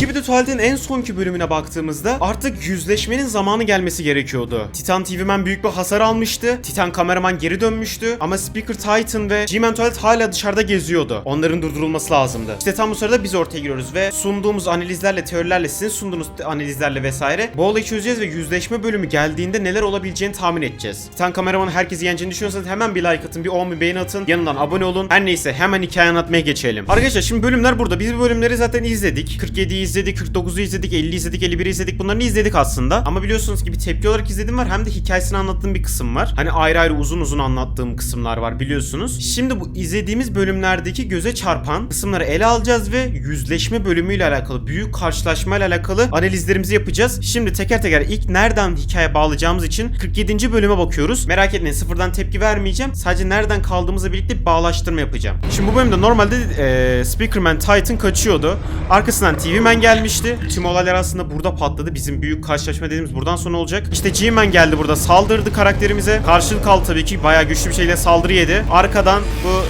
Skibidi Tuvalet'in en sonki bölümüne baktığımızda artık yüzleşmenin zamanı gelmesi gerekiyordu. Titan TV Man büyük bir hasar almıştı. Titan kameraman geri dönmüştü. Ama Speaker Titan ve G-Man Tuvalet hala dışarıda geziyordu. Onların durdurulması lazımdı. İşte tam bu sırada biz ortaya giriyoruz ve sunduğumuz analizlerle, teorilerle, sizin sunduğunuz analizlerle vesaire bu olayı çözeceğiz ve yüzleşme bölümü geldiğinde neler olabileceğini tahmin edeceğiz. Titan kameramanın herkesi yeneceğini düşünüyorsanız hemen bir like atın, bir 10 bir beğeni atın, yanından abone olun. Her neyse hemen hikaye anlatmaya geçelim. Arkadaşlar şimdi bölümler burada. Biz bu bölümleri zaten izledik. 47'yi izledik, 49'u izledik, 50 izledik, 51'i izledik. Bunları izledik aslında. Ama biliyorsunuz ki bir tepki olarak izledim var. Hem de hikayesini anlattığım bir kısım var. Hani ayrı ayrı uzun uzun anlattığım kısımlar var biliyorsunuz. Şimdi bu izlediğimiz bölümlerdeki göze çarpan kısımları ele alacağız ve yüzleşme bölümüyle alakalı, büyük karşılaşmayla alakalı analizlerimizi yapacağız. Şimdi teker teker ilk nereden hikaye bağlayacağımız için 47. bölüme bakıyoruz. Merak etmeyin sıfırdan tepki vermeyeceğim. Sadece nereden kaldığımızla birlikte bir bağlaştırma yapacağım. Şimdi bu bölümde normalde e, Speakerman Titan kaçıyordu. Arkasından TV Man gelmişti. Tüm olaylar aslında burada patladı. Bizim büyük karşılaşma dediğimiz buradan sonra olacak. İşte G-Man geldi burada saldırdı karakterimize. Karşılık aldı tabii ki. Bayağı güçlü bir şeyle saldırı yedi. Arkadan bu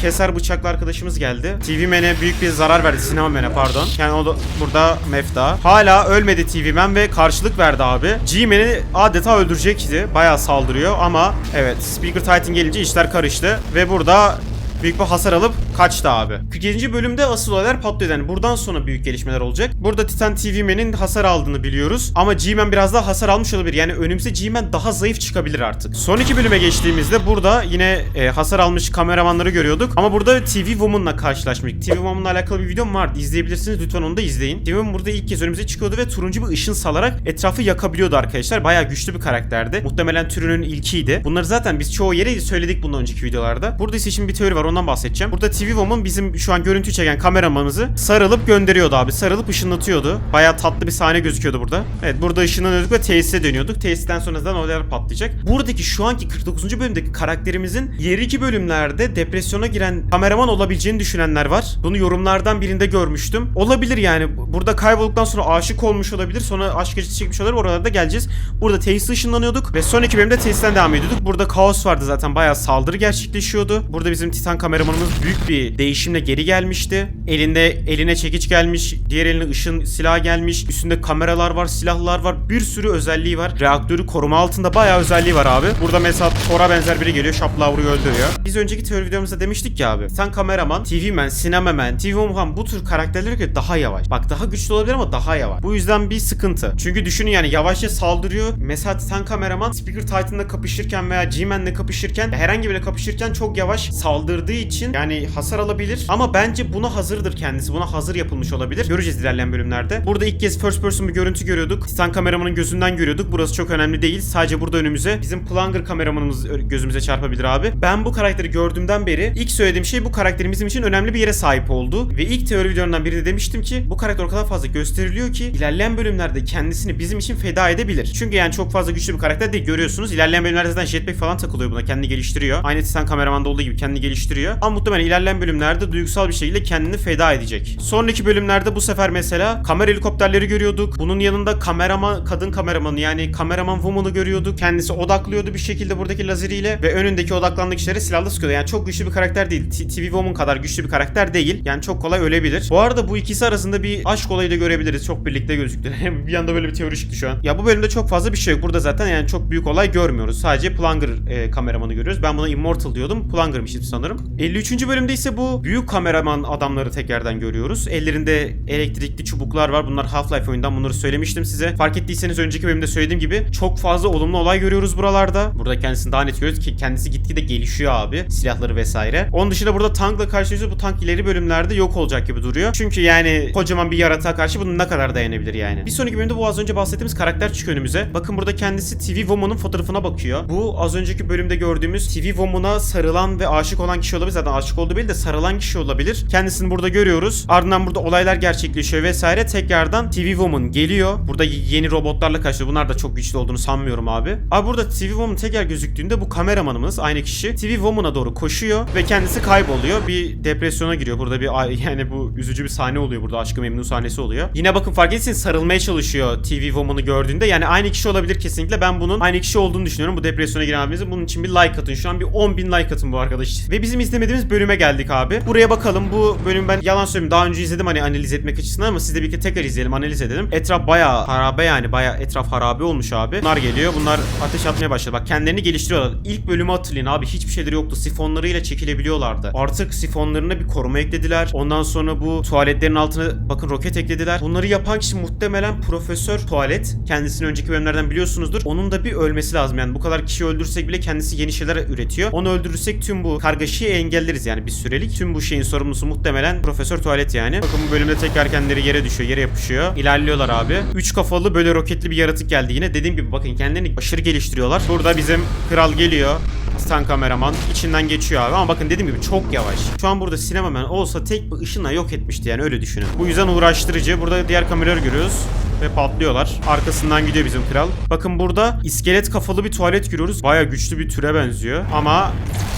keser bıçaklı arkadaşımız geldi. TV Man'e büyük bir zarar verdi. Sinema Man'e pardon. Yani o da burada Mefta. Hala ölmedi TV Man ve karşılık verdi abi. G-Man'i adeta öldürecekti. Bayağı saldırıyor ama evet Speaker Titan gelince işler karıştı. Ve burada büyük bir hasar alıp kaçtı abi. 47. bölümde asıl olaylar patlıyor. Yani buradan sonra büyük gelişmeler olacak. Burada Titan TV Man'in hasar aldığını biliyoruz. Ama G-Man biraz daha hasar almış olabilir. Yani önümüze G-Man daha zayıf çıkabilir artık. Son iki bölüme geçtiğimizde burada yine e, hasar almış kameramanları görüyorduk. Ama burada TV Woman'la karşılaşmıştık. TV Woman'la alakalı bir videom vardı. İzleyebilirsiniz. Lütfen onu da izleyin. TV Woman burada ilk kez önümüze çıkıyordu ve turuncu bir ışın salarak etrafı yakabiliyordu arkadaşlar. Bayağı güçlü bir karakterdi. Muhtemelen türünün ilkiydi. Bunları zaten biz çoğu yere söyledik bundan önceki videolarda. Burada ise şimdi bir teori var ondan bahsedeceğim. Burada Woman bizim şu an görüntü çeken kameramanımızı sarılıp gönderiyordu abi. Sarılıp ışınlatıyordu. Bayağı tatlı bir sahne gözüküyordu burada. Evet burada ışınlanıyorduk ve tesise dönüyorduk. Tesisten sonra zaten olaylar patlayacak. Buradaki şu anki 49. bölümdeki karakterimizin diğer iki bölümlerde depresyona giren kameraman olabileceğini düşünenler var. Bunu yorumlardan birinde görmüştüm. Olabilir yani. Burada kaybolduktan sonra aşık olmuş olabilir. Sonra aşk acısı çekmiş olabilir. Oralarda geleceğiz. Burada tesise ışınlanıyorduk ve son iki bölümde tesisten devam ediyorduk. Burada kaos vardı zaten. Bayağı saldırı gerçekleşiyordu. Burada bizim Titan kameramanımız büyük bir değişimle geri gelmişti. Elinde eline çekiç gelmiş, diğer eline ışın silah gelmiş. Üstünde kameralar var, silahlar var. Bir sürü özelliği var. Reaktörü koruma altında bayağı özelliği var abi. Burada mesela Thor'a benzer biri geliyor, şapla öldürüyor. Biz önceki teori videomuzda demiştik ya abi. Sen kameraman, TV man, sinemaman, TV woman bu tür karakterlere göre daha yavaş. Bak daha güçlü olabilir ama daha yavaş. Bu yüzden bir sıkıntı. Çünkü düşünün yani yavaşça saldırıyor. Mesela Titan kameraman Speaker Titan'la kapışırken veya G-Man'le kapışırken herhangi biriyle kapışırken çok yavaş saldırdığı için yani hasar alabilir. Ama bence buna hazırdır kendisi. Buna hazır yapılmış olabilir. Göreceğiz ilerleyen bölümlerde. Burada ilk kez first person bir görüntü görüyorduk. Titan kameramanın gözünden görüyorduk. Burası çok önemli değil. Sadece burada önümüze bizim Plunger kameramanımız gözümüze çarpabilir abi. Ben bu karakteri gördüğümden beri ilk söylediğim şey bu karakterin bizim için önemli bir yere sahip oldu. Ve ilk teori videolarından birinde demiştim ki bu karakter o kadar fazla gösteriliyor ki ilerleyen bölümlerde kendisini bizim için feda edebilir. Çünkü yani çok fazla güçlü bir karakter değil görüyorsunuz. İlerleyen bölümlerde zaten jetpack falan takılıyor buna. Kendini geliştiriyor. Aynı Titan kameramanda olduğu gibi kendini geliştiriyor. Ama muhtemelen ilerleyen bölümlerde duygusal bir şekilde kendini feda edecek. Sonraki bölümlerde bu sefer mesela kamera helikopterleri görüyorduk. Bunun yanında kameraman, kadın kameramanı yani kameraman woman'ı görüyorduk. Kendisi odaklıyordu bir şekilde buradaki lazeriyle ve önündeki odaklandığı kişilere silahla sıkıyordu. Yani çok güçlü bir karakter değil. TV Woman kadar güçlü bir karakter değil. Yani çok kolay ölebilir. Bu arada bu ikisi arasında bir aşk olayı da görebiliriz. Çok birlikte gözüktü. bir anda böyle bir teori çıktı şu an. Ya bu bölümde çok fazla bir şey yok. Burada zaten yani çok büyük olay görmüyoruz. Sadece Plunger e, kameramanı görüyoruz. Ben buna Immortal diyordum. Plunger'mışım sanırım. 53. bölümde ise bu büyük kameraman adamları tekrardan görüyoruz. Ellerinde elektrikli çubuklar var. Bunlar Half-Life oyundan bunları söylemiştim size. Fark ettiyseniz önceki bölümde söylediğim gibi çok fazla olumlu olay görüyoruz buralarda. Burada kendisini daha net görüyoruz ki kendisi gitgide gelişiyor abi. Silahları vesaire. Onun dışında burada tankla karşılaşıyoruz. Bu tank ileri bölümlerde yok olacak gibi duruyor. Çünkü yani kocaman bir yaratığa karşı bunun ne kadar dayanabilir yani. Bir sonraki bölümde bu az önce bahsettiğimiz karakter çıkıyor önümüze. Bakın burada kendisi TV Woman'ın fotoğrafına bakıyor. Bu az önceki bölümde gördüğümüz TV Woman'a sarılan ve aşık olan kişi olabilir. Zaten aşık olduğu değil de sarılan kişi olabilir. Kendisini burada görüyoruz. Ardından burada olaylar gerçekleşiyor vesaire. Tekrardan TV Woman geliyor. Burada yeni robotlarla karşılıyor. Bunlar da çok güçlü olduğunu sanmıyorum abi. Abi burada TV Woman tekrar gözüktüğünde bu kameramanımız aynı kişi TV Woman'a doğru koşuyor ve kendisi kayboluyor. Bir depresyona giriyor. Burada bir yani bu üzücü bir sahne oluyor burada. Aşkı memnun sahnesi oluyor. Yine bakın fark etseniz sarılmaya çalışıyor TV Woman'ı gördüğünde. Yani aynı kişi olabilir kesinlikle. Ben bunun aynı kişi olduğunu düşünüyorum. Bu depresyona giren abimizin. Bunun için bir like atın. Şu an bir 10.000 like atın bu arkadaş. Ve bizim izlemediğimiz bölüme geldik. Geldik abi. Buraya bakalım. Bu bölüm ben yalan söyleyeyim daha önce izledim hani analiz etmek açısından ama siz de birlikte tekrar izleyelim, analiz edelim. Etraf bayağı harabe yani bayağı etraf harabe olmuş abi. Bunlar geliyor. Bunlar ateş atmaya başladı. Bak kendilerini geliştiriyorlar. İlk bölümü hatırlayın abi. Hiçbir şeyleri yoktu. Sifonlarıyla çekilebiliyorlardı. Artık sifonlarına bir koruma eklediler. Ondan sonra bu tuvaletlerin altına bakın roket eklediler. Bunları yapan kişi muhtemelen Profesör Tuvalet. Kendisini önceki bölümlerden biliyorsunuzdur. Onun da bir ölmesi lazım. Yani bu kadar kişi öldürsek bile kendisi yeni şeyler üretiyor. Onu öldürürsek tüm bu kargaşayı engelleriz yani bir sürelik. Tüm bu şeyin sorumlusu muhtemelen Profesör Tuvalet yani. Bakın bu bölümde tekrar kendileri yere düşüyor, yere yapışıyor. İlerliyorlar abi. Üç kafalı böyle roketli bir yaratık geldi yine. Dediğim gibi bakın kendilerini aşırı geliştiriyorlar. Burada bizim kral geliyor. Titan kameraman içinden geçiyor abi ama bakın dediğim gibi çok yavaş. Şu an burada sinemamen olsa tek bir ışınla yok etmişti yani öyle düşünün. Bu yüzden uğraştırıcı. Burada diğer kameraları görüyoruz ve patlıyorlar. Arkasından gidiyor bizim kral. Bakın burada iskelet kafalı bir tuvalet görüyoruz. Baya güçlü bir türe benziyor. Ama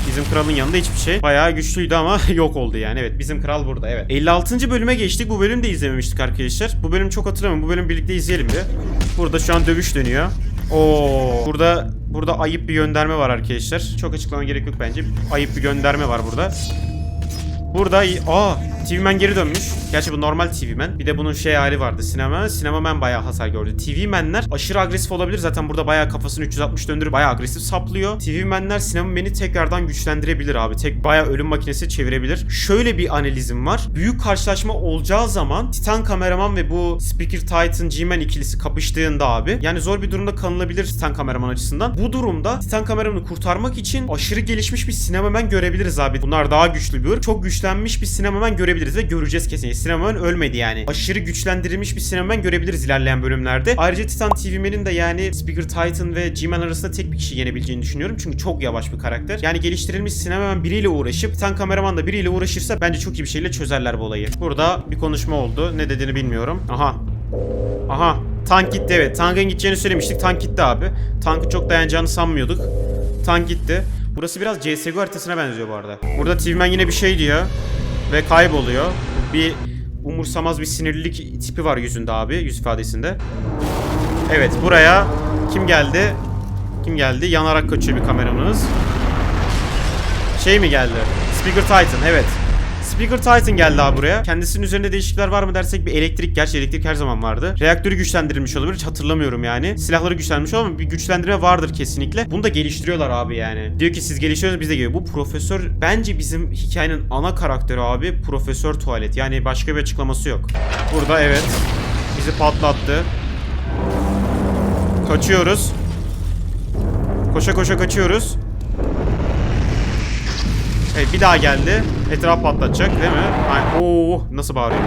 bizim kralın yanında hiçbir şey. Bayağı güçlüydü ama yok oldu yani. Evet bizim kral burada evet. 56. bölüme geçtik. Bu bölüm de izlememiştik arkadaşlar. Bu bölüm çok hatırlamıyorum. Bu bölüm birlikte izleyelim bir. Burada şu an dövüş dönüyor. Oo, burada burada ayıp bir gönderme var arkadaşlar. Çok açıklama gerek yok bence. Ayıp bir gönderme var burada. Burada aa TV Man geri dönmüş. Gerçi bu normal TV Man. Bir de bunun şey hali vardı. Sinema Sinema Man bayağı hasar gördü. TV Man'ler aşırı agresif olabilir. Zaten burada bayağı kafasını 360 döndürüp bayağı agresif saplıyor. TV Man'ler Sinema Man'i tekrardan güçlendirebilir abi. Tek bayağı ölüm makinesi çevirebilir. Şöyle bir analizim var. Büyük karşılaşma olacağı zaman Titan kameraman ve bu Speaker Titan G-Man ikilisi kapıştığında abi yani zor bir durumda kalınabilir Titan kameraman açısından. Bu durumda Titan kameramanı kurtarmak için aşırı gelişmiş bir sinemamen görebiliriz abi. Bunlar daha güçlü bir. Çok güçlenmiş bir sinemamen görebiliriz ve göreceğiz kesin. Sinemamen ölmedi yani. Aşırı güçlendirilmiş bir sinemamen görebiliriz ilerleyen bölümlerde. Ayrıca Titan TV'menin de yani Speaker Titan ve G-Man arasında tek bir kişi yenebileceğini düşünüyorum. Çünkü çok yavaş bir karakter. Yani geliştirilmiş sinemamen biriyle uğraşıp Titan kameraman da biriyle uğraşırsa bence çok iyi bir şeyle çözerler bu olayı. Burada bir konuşma oldu. Ne dediğini bilmiyorum. Aha. Aha. Tank gitti evet. Tankın gideceğini söylemiştik. Tank gitti abi. Tankın çok dayanacağını sanmıyorduk. Tank gitti. Burası biraz CSGO haritasına benziyor bu arada. Burada TV'men yine bir şey diyor. Ve kayboluyor. Bir umursamaz bir sinirlilik tipi var yüzünde abi. Yüz ifadesinde. Evet buraya kim geldi? Kim geldi? Yanarak kaçıyor bir kameramız. Şey mi geldi? Speaker Titan evet. Speaker Titan geldi abi buraya. Kendisinin üzerinde değişiklikler var mı dersek bir elektrik. Gerçi elektrik her zaman vardı. Reaktörü güçlendirilmiş olabilir. Hiç hatırlamıyorum yani. Silahları güçlenmiş ama bir güçlendirme vardır kesinlikle. Bunu da geliştiriyorlar abi yani. Diyor ki siz geliştiriyorsunuz biz de geliyor. Bu profesör bence bizim hikayenin ana karakteri abi. Profesör Tuvalet. Yani başka bir açıklaması yok. Burada evet. Bizi patlattı. Kaçıyoruz. Koşa koşa kaçıyoruz. Evet bir daha geldi. Etraf patlatacak değil mi? Ay, oo nasıl bağırıyor?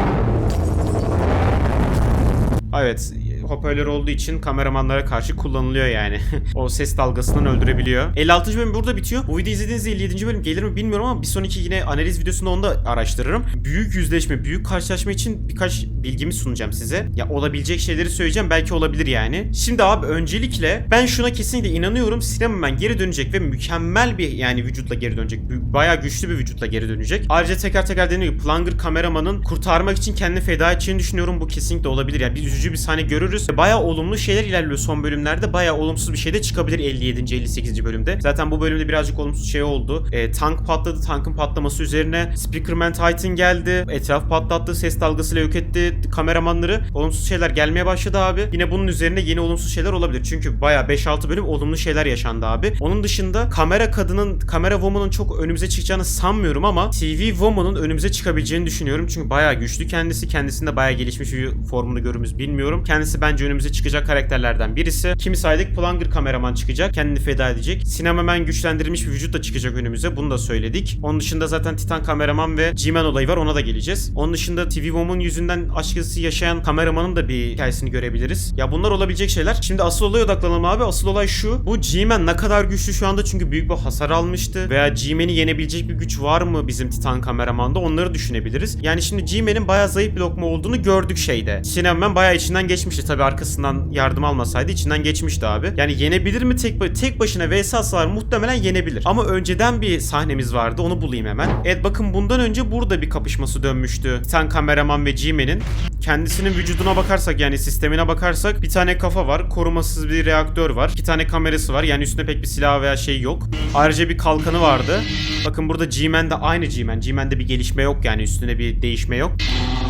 Evet hoparlör olduğu için kameramanlara karşı kullanılıyor yani. o ses dalgasından öldürebiliyor. 56. bölüm burada bitiyor. Bu videoyu izlediğinizde 57. bölüm gelir mi bilmiyorum ama bir sonraki yine analiz videosunda onu da araştırırım. Büyük yüzleşme, büyük karşılaşma için birkaç bilgimi sunacağım size. Ya olabilecek şeyleri söyleyeceğim. Belki olabilir yani. Şimdi abi öncelikle ben şuna kesinlikle inanıyorum. Sinemaman geri dönecek ve mükemmel bir yani vücutla geri dönecek. Bayağı güçlü bir vücutla geri dönecek. Ayrıca tekrar tekrar dediğim gibi Planger kameramanın kurtarmak için kendini feda edeceğini düşünüyorum. Bu kesinlikle olabilir. Yani bir üzücü bir sahne görürüz. Bayağı olumlu şeyler ilerliyor son bölümlerde. Bayağı olumsuz bir şey de çıkabilir 57. 58. bölümde. Zaten bu bölümde birazcık olumsuz şey oldu. E, tank patladı. Tankın patlaması üzerine Speakerman Titan geldi. Etraf patlattı. Ses dalgasıyla yok etti kameramanları. Olumsuz şeyler gelmeye başladı abi. Yine bunun üzerine yeni olumsuz şeyler olabilir. Çünkü bayağı 5-6 bölüm olumlu şeyler yaşandı abi. Onun dışında kamera kadının, kamera woman'ın çok önümüze çıkacağını sanmıyorum ama TV woman'ın önümüze çıkabileceğini düşünüyorum. Çünkü bayağı güçlü kendisi. Kendisinde bayağı gelişmiş bir formunu görürüz bilmiyorum. Kendisi bence önümüze çıkacak karakterlerden birisi. Kimi saydık? Planger kameraman çıkacak. Kendini feda edecek. Sinemamen güçlendirilmiş bir vücut da çıkacak önümüze. Bunu da söyledik. Onun dışında zaten Titan kameraman ve G-Man olayı var. Ona da geleceğiz. Onun dışında TV Woman yüzünden aşk acısı yaşayan kameramanın da bir hikayesini görebiliriz. Ya bunlar olabilecek şeyler. Şimdi asıl olaya odaklanalım abi. Asıl olay şu. Bu G-Man ne kadar güçlü şu anda çünkü büyük bir hasar almıştı. Veya G-Man'i yenebilecek bir güç var mı bizim Titan kameramanda? Onları düşünebiliriz. Yani şimdi G-Man'in bayağı zayıf bir lokma olduğunu gördük şeyde. Cinnamon bayağı içinden geçmişti. Tabii tabii arkasından yardım almasaydı içinden geçmişti abi. Yani yenebilir mi tek tek başına vs atsalar muhtemelen yenebilir. Ama önceden bir sahnemiz vardı. Onu bulayım hemen. Evet bakın bundan önce burada bir kapışması dönmüştü. Titan kameraman ve G-Man'in. Kendisinin vücuduna bakarsak yani sistemine bakarsak bir tane kafa var. Korumasız bir reaktör var. iki tane kamerası var. Yani üstünde pek bir silah veya şey yok. Ayrıca bir kalkanı vardı. Bakın burada G-Man de aynı G-Man. G-Man'de bir gelişme yok yani üstüne bir değişme yok.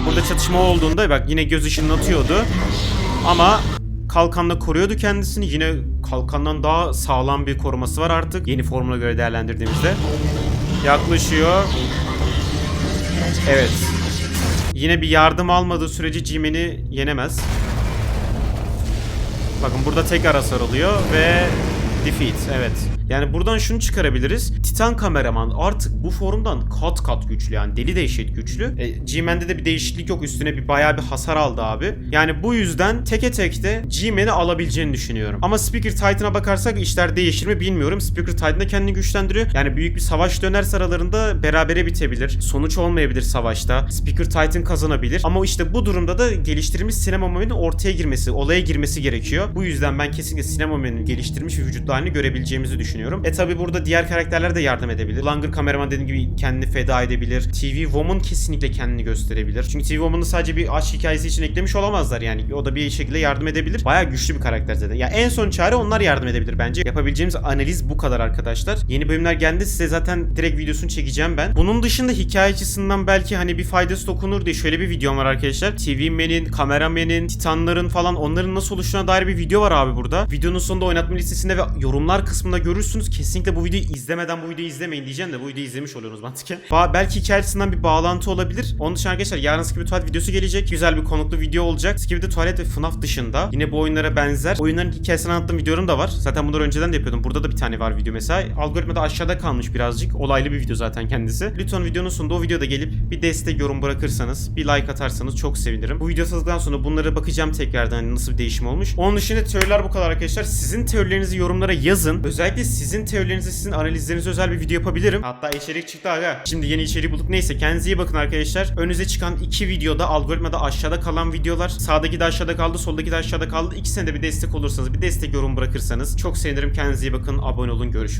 Burada çatışma olduğunda bak yine göz ışını atıyordu. Ama kalkanla koruyordu kendisini. Yine kalkandan daha sağlam bir koruması var artık. Yeni formuna göre değerlendirdiğimizde. Yaklaşıyor. Evet. Yine bir yardım almadığı sürece G-Man'i yenemez. Bakın burada tekrar hasar alıyor ve defeat evet. Yani buradan şunu çıkarabiliriz. Titan kameraman artık bu formdan kat kat güçlü yani deli dehşet güçlü. E, G-Man'de de bir değişiklik yok üstüne bir bayağı bir hasar aldı abi. Yani bu yüzden teke tekte G-Man'i alabileceğini düşünüyorum. Ama Speaker Titan'a bakarsak işler değişir mi bilmiyorum. Speaker Titan da kendini güçlendiriyor. Yani büyük bir savaş dönerse aralarında berabere bitebilir. Sonuç olmayabilir savaşta. Speaker Titan kazanabilir. Ama işte bu durumda da geliştirilmiş sinema momeninin ortaya girmesi, olaya girmesi gerekiyor. Bu yüzden ben kesinlikle sinema momeninin geliştirilmiş bir vücutlu görebileceğimizi düşünüyorum. E tabi burada diğer karakterler de yardım edebilir. Langer kameraman dediğim gibi kendini feda edebilir. TV Woman kesinlikle kendini gösterebilir. Çünkü TV Woman'ı sadece bir aşk hikayesi için eklemiş olamazlar yani. O da bir şekilde yardım edebilir. Bayağı güçlü bir karakter zaten. Ya en son çare onlar yardım edebilir bence. Yapabileceğimiz analiz bu kadar arkadaşlar. Yeni bölümler geldi size zaten direkt videosunu çekeceğim ben. Bunun dışında hikaye açısından belki hani bir faydası dokunur diye şöyle bir videom var arkadaşlar. TV Man'in, kameramenin, titanların falan onların nasıl oluştuğuna dair bir video var abi burada. Videonun sonunda oynatma listesinde ve yorumlar kısmında görürsünüz. Kesinlikle bu videoyu izlemeden bu videoyu izlemeyin diyeceğim de bu videoyu izlemiş oluyorsunuz mantıken. Ba- belki hikaye açısından bir bağlantı olabilir. Onun dışında arkadaşlar yarın Skibidi Tuvalet videosu gelecek. Güzel bir konuklu video olacak. Skibidi Tuvalet ve FNAF dışında yine bu oyunlara benzer oyunların hikayesini anlattığım videolarım da var. Zaten bunları önceden de yapıyordum. Burada da bir tane var video mesela. Algoritmada aşağıda kalmış birazcık. Olaylı bir video zaten kendisi. Lütfen videonun sonunda o videoda gelip bir destek yorum bırakırsanız, bir like atarsanız çok sevinirim. Bu video atıldıktan sonra bunlara bakacağım tekrardan hani nasıl bir değişim olmuş. Onun dışında teoriler bu kadar arkadaşlar. Sizin teorilerinizi yorumlara yazın. Özellikle sizin teorilerinizi, sizin analizlerinize özel bir video yapabilirim. Hatta içerik çıktı aga. Şimdi yeni içeriği bulduk. Neyse kendinize iyi bakın arkadaşlar. Önünüze çıkan iki videoda algoritmada aşağıda kalan videolar. Sağdaki de aşağıda kaldı, soldaki de aşağıda kaldı. İkisine de bir destek olursanız, bir destek yorum bırakırsanız çok sevinirim. Kendinize iyi bakın. Abone olun. Görüşürüz.